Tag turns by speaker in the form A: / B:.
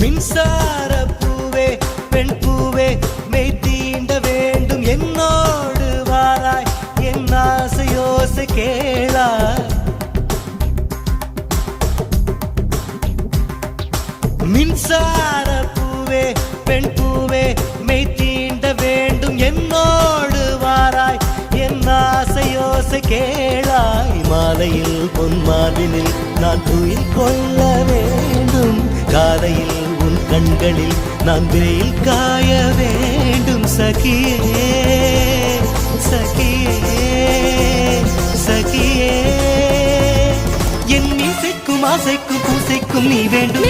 A: மின்சார பூவே பெண் பூவே மெய் தீண்ட வேண்டும். என்னோடு வாராய் என் ஆசையோசை கேளா மின்சார பூவே பெண் பூவே மெய் தீண்ட வேண்டும். என்னோடு வாராய் என் ஆசையோசை கேளாய். மாலையில் பொன் மாலினில் நான் துயில் கொள்ளவே கண்களில் நான் வெயில் காய வேண்டும் சகியே சகியே சகியே. என் மீசைக்கும் ஆசைக்கும் பூசைக்கும் நீ வேண்டும்.